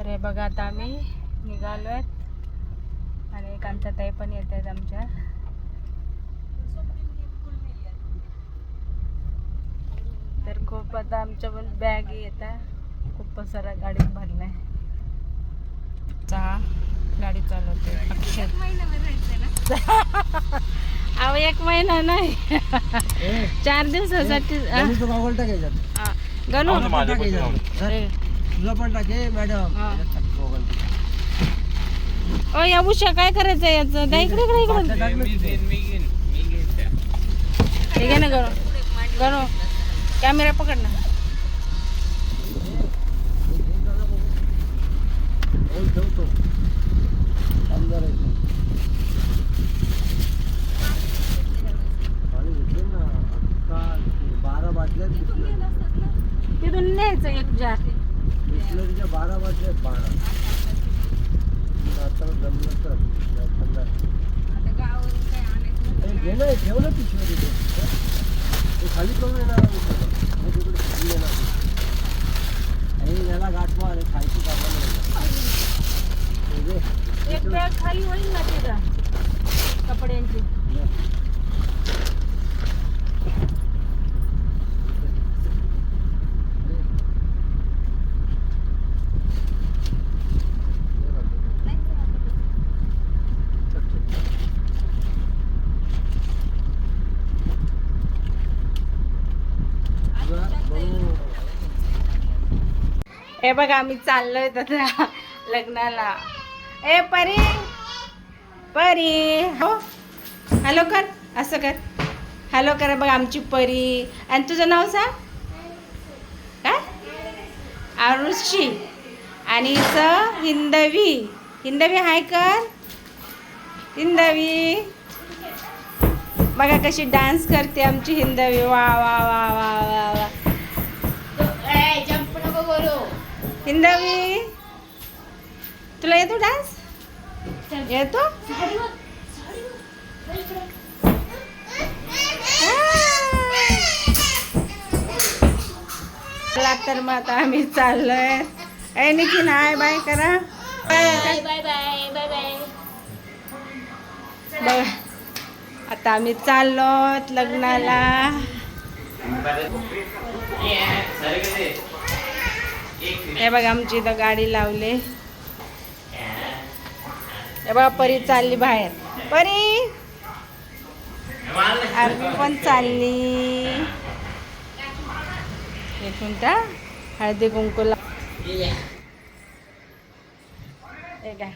तर हे बघा आता आम्ही निघालो आहेत आणि कांताताई पण येत आहेत आमच्या. तर खूप आता आमच्या पण बॅग येतात खूप पसारा गाडीत भरलाय. चहा. गाडी चालवते. अक्षय. अहो एक महिना नाही. चार दिवसासाठी. गणू. पण टाके मॅडम. हा. ओ या उषा काय करायचं याचं? द्या इकडे इकडे इकडे. हे घे ना गणू गणू कॅमेरा पकड ना. ठेवतो. आमदार आहे तो. पाणी घेतलं ना बारा बाटल्या बिस्लरी तिथून न्यायचं एक जार. बिस्लरीच्या बारा आहेत, बारा. आता जमलं तर घे ना ठेव ना पिशव्या तिथे. ते खाली करून येणार. मग तिकडे खाली येणार आणि याला गाठवा आणि खायची कामाला येणार. हे घे. एक बॅग खाली होईल ना तिथं कपड्यांची हे बघा आम्ही चाललोय तसं लग्नाला. ए परी! परी! हो? हॅलो कर. असं कर. हॅलो कर. बघ आमची परी. आणि तुझं नाव सांग? काय? आरुषी. आणि स हिंदवी. हिंदवी हाय कर. हिंदवी. बघा कशी डान्स करते आमची हिंदवी. वा वा वा वा. हिंदवी तुला येतो डान्स? येतो? चला तर मग आता आम्ही चाललोय. ए निखिल हाय बाय करा. Bye bye bye bye. बघा. आता आम्ही चाललो लग्नाला. हे बघा आमची इथं गाडी लावली. हे बघा परी चालली बाहेर. परी! आरती पण चालली. इथून त्या हळदी कुंकूला. हे काय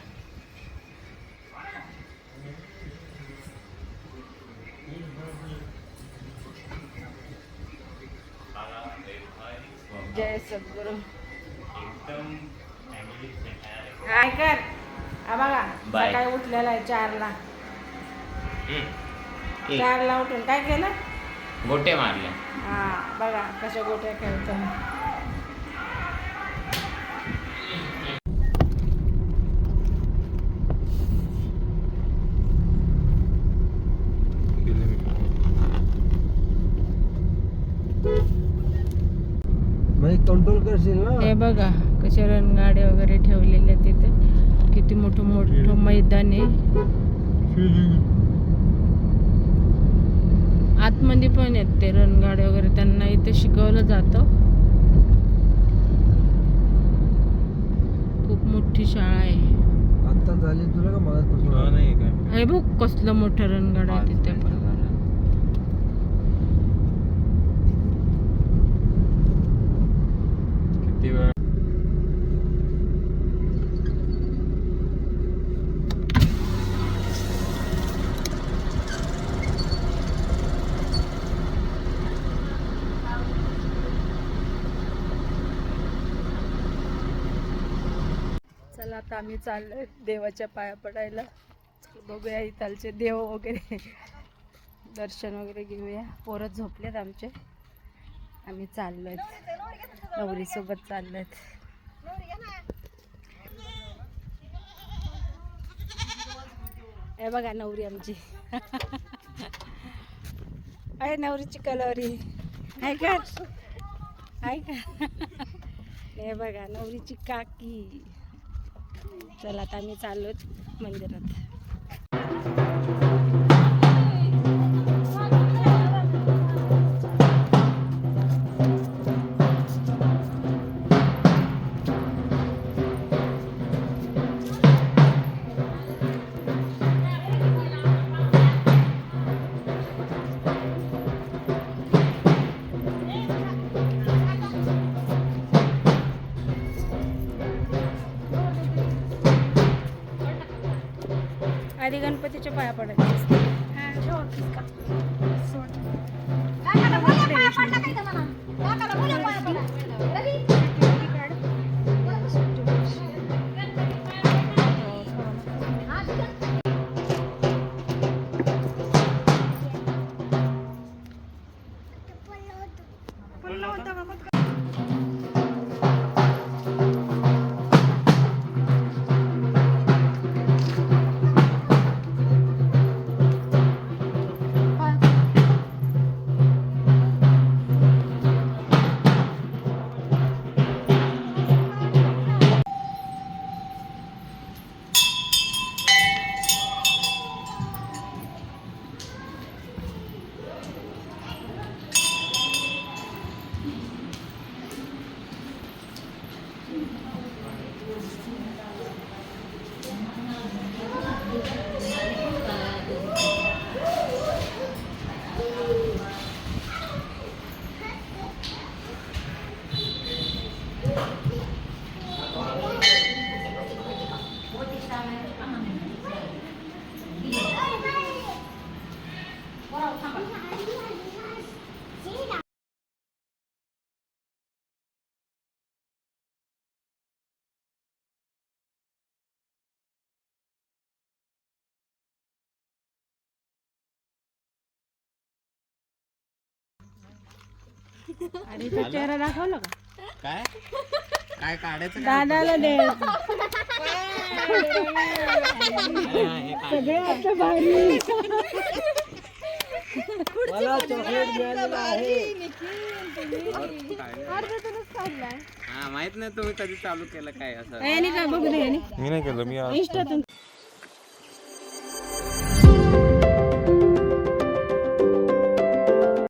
जय सद्गुरू. काय कर? हा बघा बाय. सकाळी उठलेला आहे चारला. चारला उठून काय केलं? गोटे मारले हा बघा कशा गोट्या खेळतो. हे बघा कशा रणगाड्या वगैरे ठेवलेल्या तिथे. किती मोठं मोठं मैदान आहे. आतमध्ये पण आहेत ते रणगाड्या वगैरे. त्यांना इथे शिकवलं जातं. खूप मोठी शाळा आहे. आता झाली. तुला का मला हे बघ कसलं मोठं रणगाड आहे तिथे पण किती वेळ चला आता आम्ही चाललोय देवाच्या पाया पडायला. बघूया इथालचे देव वगैरे. दर्शन वगैरे घेऊया. पोरत झोपलेत आमचे. आम्ही चाललोय. नवरीसोबत चाललोय. हे बघा नवरी आमची. आहे नवरीची कलवरी. आहे का? आहे का? हे बघा नवरीची काकी. चला आता आम्ही चाललो मंदिरात. आधी गणपतीच्या पाया पडायचे आधीचा चेहरा दाखवला का? काय? काय काढायचं दादाला द्यायचं सगळे आता भारी. मला चॉकलेट मिळालेलं आहे. हा माहीत नाही तुम्ही कधी चालू केलं काय असं. यांनी काय बघू दे यांनी मी नाही केलं मी आज इंस्टातून